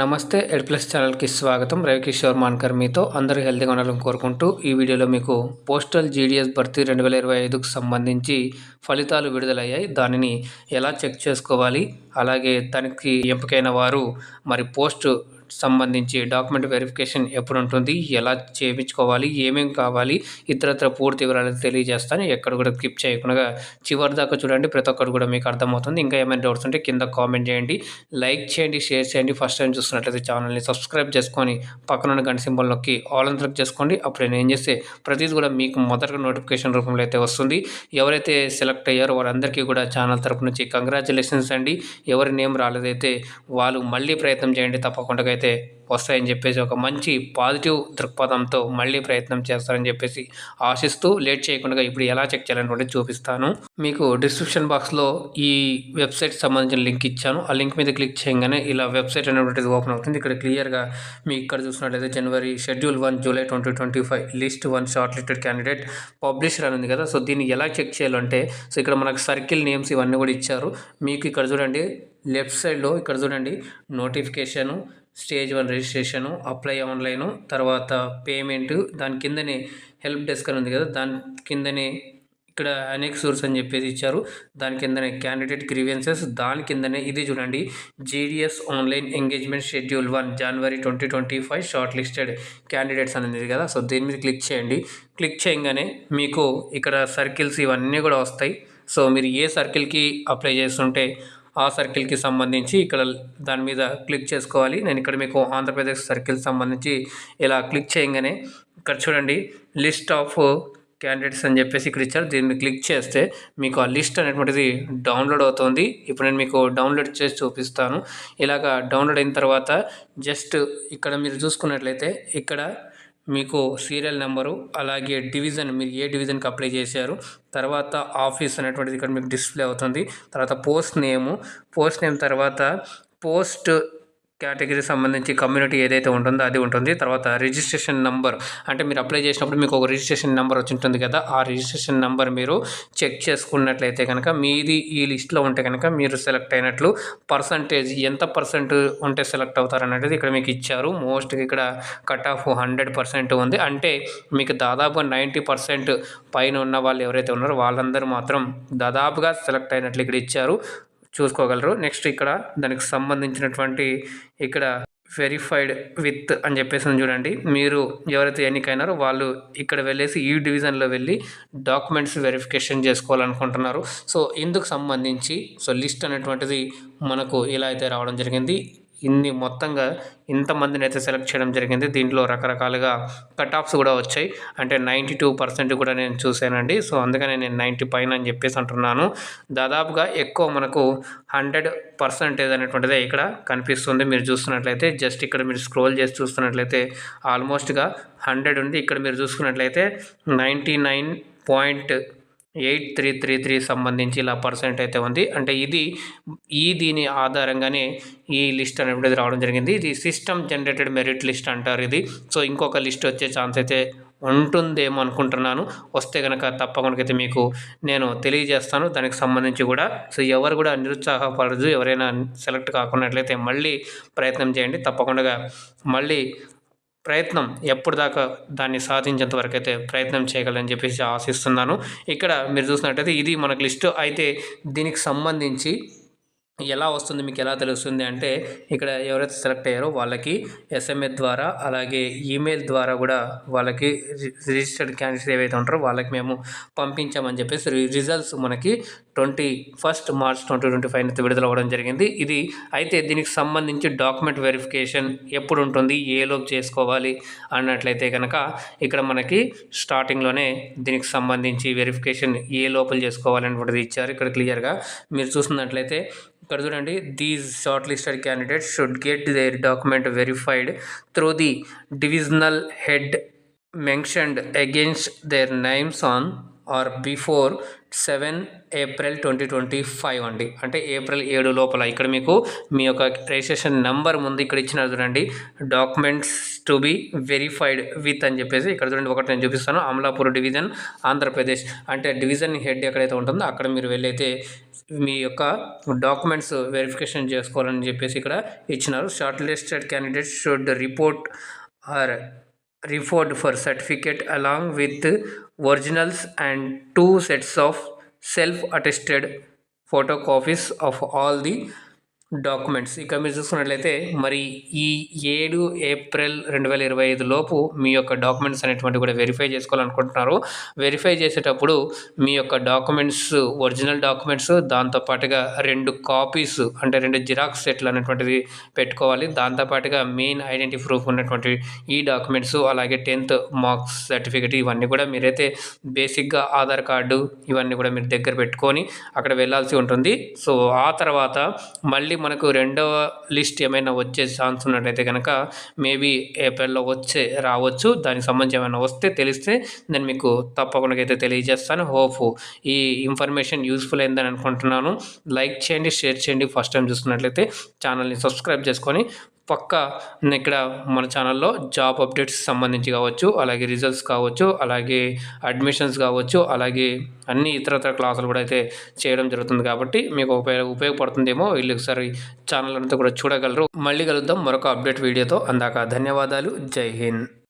నమస్తే ఎడ్ ప్లస్ ఛానల్కి స్వాగతం. రవికిషోర్ మాన్కర్ మీతో అందరూ హెల్తీగా ఉండాలని కోరుకుంటూ ఈ వీడియోలో మీకు పోస్టల్ జీడిఎస్ భర్తీ రెండు వేల ఇరవై ఐదుకు సంబంధించి ఫలితాలు విడుదలయ్యాయి. దానిని ఎలా చెక్ చేసుకోవాలి? అలాగే దానికి ఎంపికైన వారు మరి పోస్ట్ సంబంధించి డాక్యుమెంట్ వెరిఫికేషన్ ఎప్పుడు ఉంటుంది ఎలా చేయించుకోవాలి ఏమేమి కావాలి ఇతరత్ర పూర్తి వివరాలు తెలియజేస్తాను. ఎక్కడ కూడా స్కిప్ చేయకుండా చివరి దాకా చూడండి ప్రతి ఒక్కరు కూడా మీకు అర్థమవుతుంది. ఇంకా ఏమైనా డౌట్స్ ఉంటే కింద కామెంట్ చేయండి లైక్ చేయండి షేర్ చేయండి. ఫస్ట్ టైం చూస్తున్నట్లయితే ఛానల్ని సబ్స్క్రైబ్ చేసుకొని పక్కన ఉన్న గంట సింబల్ నొక్కి ఆల్ అని సెలెక్ట్ చేసుకోండి. అప్పుడు నేను ఏం చేస్తే ప్రతిదీ కూడా మీకు మొదటగా నోటిఫికేషన్ రూపంలో అయితే వస్తుంది. ఎవరైతే సెలెక్ట్ అయ్యారో వారందరికీ కూడా ఛానల్ తరపు నుంచి కంగ్రాచులేషన్స్ అండి. ఎవరి నేమ్ రాలేదైతే వాళ్ళు మళ్ళీ ప్రయత్నం చేయండి తప్పకుండా అయితే వస్తాయని చెప్పేసి ఒక మంచి పాజిటివ్ దృక్పథంతో మళ్ళీ ప్రయత్నం చేస్తారని చెప్పేసి ఆశిస్తూ లేట్ చేయకుండా ఇప్పుడు ఎలా చెక్ చేయాలనుకుంటే చూపిస్తాను. మీకు డిస్క్రిప్షన్ బాక్స్లో ఈ వెబ్సైట్ సంబంధించిన లింక్ ఇచ్చాను. ఆ లింక్ మీద క్లిక్ చేయగానే ఇలా వెబ్సైట్ అనేటువంటిది ఓపెన్ అవుతుంది. ఇక్కడ క్లియర్గా మీ ఇక్కడ చూసినట్లయితే January schedule one July twenty twenty five list one shortlisted candidate publisher అని ఉంది కదా. సో దీన్ని ఎలా చెక్ చేయాలంటే సో ఇక్కడ మనకు సర్కిల్ నేమ్స్ ఇవన్నీ కూడా ఇచ్చారు. మీకు ఇక్కడ చూడండి లెఫ్ట్ సైడ్లో ఇక్కడ చూడండి notification stage one registration apply online తర్వాత పేమెంట్ దాని కిందనే హెల్ప్ డెస్క్ అని ఉంది కదా దాని కిందనే ఇక్కడ అనేక సోర్స్ అని చెప్పేసి ఇచ్చారు. దాని కిందనే క్యాండిడేట్ గ్రీవెన్సెస్ దాని కిందనే ఇది చూడండి. GDS online engagement schedule one January twenty twenty five shortlisted candidates అనేది ఉంది కదా. సో దీని మీద క్లిక్ చేయండి. క్లిక్ చేయగానే మీకు ఇక్కడ సర్కిల్స్ ఇవన్నీ కూడా వస్తాయి. సో మీరు ఏ సర్కిల్కి అప్లై చేస్తుంటే ఆ సర్కిల్కి సంబంధించి ఇక్కడ దాని మీద క్లిక్ చేసుకోవాలి. నేను ఇక్కడ మీకు ఆంధ్రప్రదేశ్ సర్కిల్ సంబంధించి ఇలా క్లిక్ చేయగానే ఇక్కడ చూడండి లిస్ట్ ఆఫ్ క్యాండిడేట్స్ అని చెప్పేసి ఇక్కడ ఇచ్చారు. దీన్ని క్లిక్ చేస్తే మీకు ఆ లిస్ట్ అనేటువంటిది డౌన్లోడ్ అవుతుంది. ఇప్పుడు నేను మీకు డౌన్లోడ్ చేసి చూపిస్తాను. ఇలాగ డౌన్లోడ్ అయిన తర్వాత జస్ట్ ఇక్కడ మీరు చూసుకున్నట్లయితే ఇక్కడ మీకు సీరియల్ నెంబరు అలాగే డివిజన్ మీరు ఏ డివిజన్కి అప్లై చేశారు తర్వాత ఆఫీస్ అనేటువంటిది ఇక్కడ మీకు డిస్ప్లే అవుతుంది. తర్వాత పోస్ట్ నేము పోస్ట్ నేమ్ తర్వాత పోస్ట్ కేటగిరీ సంబంధించి కమ్యూనిటీ ఏదైతే ఉంటుందో అది ఉంటుంది. తర్వాత రిజిస్ట్రేషన్ నెంబర్ అంటే మీరు అప్లై చేసినప్పుడు మీకు ఒక రిజిస్ట్రేషన్ నెంబర్ వచ్చి ఉంటుంది కదా ఆ రిజిస్ట్రేషన్ నెంబర్ మీరు చెక్ చేసుకున్నట్లయితే కనుక మీది ఈ లిస్ట్లో ఉంటే కనుక మీరు సెలెక్ట్ అయినట్లు పర్సంటేజ్ ఎంత పర్సెంట్ ఉంటే సెలెక్ట్ అవుతారు అనేది ఇక్కడ మీకు ఇచ్చారు. మోస్ట్ ఇక్కడ కట్ ఆఫ్ హండ్రెడ్ పర్సెంట్ ఉంది. అంటే మీకు దాదాపు నైంటీ పర్సెంట్ పైన ఉన్న వాళ్ళు ఎవరైతే ఉన్నారో వాళ్ళందరూ మాత్రం దాదాపుగా సెలెక్ట్ అయినట్లు ఇక్కడ ఇచ్చారు. చూసుకోగలరు. నెక్స్ట్ ఇక్కడ దానికి సంబంధించినటువంటి ఇక్కడ వెరిఫైడ్ విత్ అని చెప్పేసి చూడండి. మీరు ఎవరైతే ఎన్నికైనారో వాళ్ళు ఇక్కడ వెళ్ళేసి ఈ డివిజన్లో వెళ్ళి డాక్యుమెంట్స్ వెరిఫికేషన్ చేసుకోవాలనుకుంటున్నారు. సో ఇందుకు సంబంధించి సో లిస్ట్ అనేటువంటిది మనకు ఇలా అయితే రావడం జరిగింది. ఇన్ని మొత్తంగా ఇంతమందిని అయితే సెలెక్ట్ చేయడం జరిగింది. దీంట్లో రకరకాలుగా కట్ ఆఫ్స్ కూడా వచ్చాయి. అంటే నైంటీ టూ పర్సెంట్ కూడా నేను చూశానండి. సో అందుకనే నేను నైంటీ పైన అని చెప్పేసి అంటున్నాను. దాదాపుగా ఎక్కువ మనకు హండ్రెడ్ పర్సెంటేజ్ అనేటువంటిదే ఇక్కడ కనిపిస్తుంది. మీరు చూస్తున్నట్లయితే జస్ట్ ఇక్కడ మీరు స్క్రోల్ చేసి చూస్తున్నట్లయితే ఆల్మోస్ట్గా హండ్రెడ్ ఉంది. ఇక్కడ మీరు చూసుకున్నట్లయితే ninety nine point eight three three three సంబంధించి ఇలా పర్సెంట్ అయితే ఉంది. అంటే ఇది ఈ దీని ఆధారంగానే ఈ లిస్ట్ అనేది రావడం జరిగింది. ఇది సిస్టమ్ జనరేటెడ్ మెరిట్ లిస్ట్ అంటారు ఇది. సో ఇంకొక లిస్ట్ వచ్చే ఛాన్స్ అయితే ఉంటుందేమో అనుకుంటున్నాను. వస్తే కనుక తప్పకుండా అయితే మీకు నేను తెలియజేస్తాను. దానికి సంబంధించి కూడా సో ఎవరు కూడా నిరుత్సాహపడదు. ఎవరైనా సెలెక్ట్ కాకున్నట్లయితే మళ్ళీ ప్రయత్నం చేయండి. తప్పకుండా మళ్ళీ ప్రయత్నం ఎప్పుడు దాకా దాన్ని సాధించేంత వరకు అయితే ప్రయత్నం చేయగలని చెప్పేసి ఆశిస్తున్నాను. ఇక్కడ మీరు చూసినట్టయితే ఇది మనకు లిస్టు అయితే దీనికి సంబంధించి ఎలా వస్తుంది మీకు ఎలా తెలుస్తుంది అంటే ఇక్కడ ఎవరైతే సెలెక్ట్ అయ్యారో వాళ్ళకి ఎస్ఎంఎస్ ద్వారా అలాగే ఈమెయిల్ ద్వారా కూడా వాళ్ళకి రిజిస్టర్డ్ క్యాండిడేట్స్ ఏవైతే ఉంటారో వాళ్ళకి మేము పంపించామని చెప్పేసి రిజల్ట్స్ మనకి twenty first March twenty twenty five అయితే విడుదల అవ్వడం జరిగింది. ఇది అయితే దీనికి సంబంధించి డాక్యుమెంట్ వెరిఫికేషన్ ఎప్పుడు ఉంటుంది ఏ లోపు చేసుకోవాలి అన్నట్లయితే కనుక ఇక్కడ మనకి స్టార్టింగ్లోనే దీనికి సంబంధించి వెరిఫికేషన్ ఏ లోపల చేసుకోవాలనేటువంటిది ఇచ్చారు. ఇక్కడ క్లియర్గా మీరు చూస్తున్నట్లయితే ఇక్కడ చూడండి these shortlisted candidates should get their document verified through the divisional head mentioned against their names on or before seven April twenty twenty five అండి. అంటే ఏప్రిల్ ఏడు లోపల ఇక్కడ మీకు మీ యొక్క రిజిస్ట్రేషన్ నెంబర్ ముందు ఇక్కడ ఇచ్చిన చూడండి documents to be verified with అని చెప్పేసి ఇక్కడ చూడండి ఒకటి నేను చూపిస్తాను. అమలాపూర్ డివిజన్ ఆంధ్రప్రదేశ్ అంటే డివిజన్ హెడ్ ఎక్కడైతే ఉంటుందో అక్కడ మీరు వెళ్ళైతే మీ యొక్క డాక్యుమెంట్స్ వెరిఫికేషన్ చేసుకోవాలని చెప్పేసి ఇక్కడ ఇచ్చినారు. Shortlisted candidates should report or report for certificate along with originals and two sets of self attested photo copies of all the documents. ఇక మీరు చూసుకున్నట్లయితే మరి ఈ ఏడు ఏప్రిల్ రెండు వేల ఇరవై ఐదు లోపు మీ యొక్క డాక్యుమెంట్స్ అనేటువంటి కూడా వెరిఫై చేసుకోవాలనుకుంటున్నారు. వెరిఫై చేసేటప్పుడు మీ యొక్క డాక్యుమెంట్స్ ఒరిజినల్ డాక్యుమెంట్స్ దాంతోపాటుగా రెండు కాపీస్ అంటే రెండు జిరాక్స్ సెట్లు అనేటువంటిది పెట్టుకోవాలి. దాంతోపాటుగా మెయిన్ ఐడెంటిటీ ప్రూఫ్ ఉన్నటువంటి ఈ డాక్యుమెంట్స్ అలాగే టెన్త్ మార్క్స్ సర్టిఫికేట్ ఇవన్నీ కూడా మీరైతే బేసిక్గా ఆధార్ కార్డు ఇవన్నీ కూడా మీరు దగ్గర పెట్టుకొని అక్కడ వెళ్ళాల్సి ఉంటుంది. సో ఆ తర్వాత మళ్ళీ మనకు రెండవ లిస్ట్ ఏమైనా వచ్చే ఛాన్స్ ఉన్నట్టయితే కనుక మేబీ ఏప్రిల్లో వచ్చే రావచ్చు. దానికి సంబంధించి ఏమైనా వస్తే తెలిస్తే నేను మీకు తప్పకుండా అయితే తెలియజేస్తాను. హోప్ ఈ ఇన్ఫర్మేషన్ యూస్ఫుల్ అయిందని అనుకుంటున్నాను. లైక్ చేయండి షేర్ చేయండి. ఫస్ట్ టైం చూస్తున్నట్లయితే ఛానల్ని సబ్స్క్రైబ్ చేసుకొని పక్క ఇక్కడ మన ఛానల్లో జాబ్ అప్డేట్స్ సంబంధించి కావచ్చు అలాగే రిజల్ట్స్ కావచ్చు అలాగే అడ్మిషన్స్ కావచ్చు అలాగే అన్ని ఇతరతర క్లాసులు కూడా అయితే చేయడం జరుగుతుంది కాబట్టి మీకు ఉపయోగ ఉపయోగపడుతుందేమో వీళ్ళు ఒకసారి ఛానల్ అంతా కూడా చూడగలరు. మళ్ళీ కలుద్దాం మరొక అప్డేట్ వీడియోతో. అందాక ధన్యవాదాలు. జై హింద్.